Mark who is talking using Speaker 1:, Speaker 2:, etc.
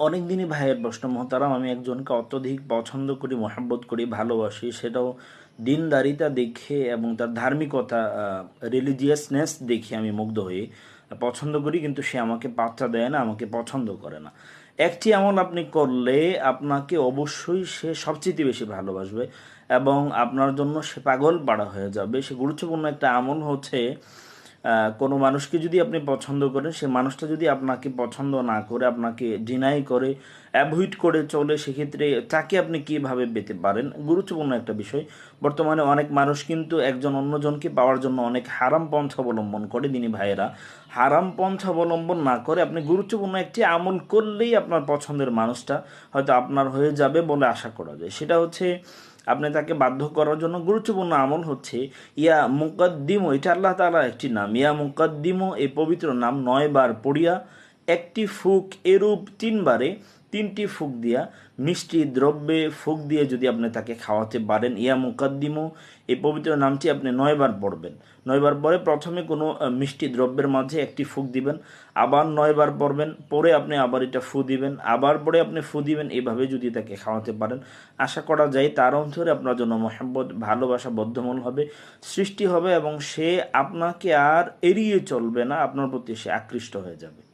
Speaker 1: অনেক দিনই ভাইয়ের প্রশ্ন, মহতারাম, আমি একজনকে অত্যধিক পছন্দ করি, মহাব্বত করি, ভালোবাসি। সেটাও দিনদারিতা দেখে এবং তার ধার্মিকতা রিলিজিয়াসনেস দেখে আমি মুগ্ধ হয়ে পছন্দ করি, কিন্তু সে আমাকে পাত্তা দেয় না, আমাকে পছন্দ করে না। একটি আমল আপনি করলে আপনাকে অবশ্যই সে সবচেয়ে বেশি ভালোবাসবে এবং আপনার জন্য সে পাগল পাড়া হয়ে যাবে। সে গুরুত্বপূর্ণ একটা আমল হচ্ছে কোনো মানুষকে যদি আপনি পছন্দ করেন, সে মানুষটা যদি আপনাকে পছন্দ না করে, আপনাকে ডিনাই করে অ্যাভয়েড করে চলে, সেক্ষেত্রে তাকে আপনি কীভাবে পেতে পারেন? গুরুত্বপূর্ণ একটা বিষয়। বর্তমানে অনেক মানুষ কিন্তু একজন অন্যজনকে পাওয়ার জন্য অনেক হারাম পন্থা অবলম্বন করে, দিনী ভাইয়েরা। হারাম পন্থা অবলম্বন না করে আপনি গুরুত্বপূর্ণ একটি আমল করলেই আপনার পছন্দের মানুষটা হয়তো আপনার হয়ে যাবে বলে আশা করা যায়। সেটা হচ্ছে আপনি তাকে বাধ্য করার জন্য গুরুত্বপূর্ণ আমল হচ্ছে, ইয়া মুকদ্দিমো, এটা আল্লাহ তালা একটি নাম। ইয়া মুকদ্দিমো, এই পবিত্র নাম নয় বার পড়িয়া, একটি ফুক এরূপ তিনবারে তিনটি ফুক দিয়া, মিষ্টি দ্রব্যে ফুক দিয়ে যদি আপনি তাকে খাওয়াতে পারেন, ইয়া মুকদ্দিমো, এই পবিত্র নামটি আপনি নয়বার পড়বেন। নয়বার পরে প্রথমে কোনো মিষ্টি দ্রব্যের মাঝে একটি ফুক দিবেন, আবার নয়বার পড়বেন, পরে আপনি আবার এটা ফু দিবেন, আবার পরে আপনি ফু দিবেন, এভাবে যদি তাকে খাওয়াতে পারেন। আশা করা যায় তার অন্তরে আপনার জন্য মহাব্বত, ভালোবাসা বদ্ধমূল হবে, সৃষ্টি হবে এবং সে আপনাকে আর এড়িয়ে চলবে না, আপনার প্রতি সে আকৃষ্ট হয়ে যাবে।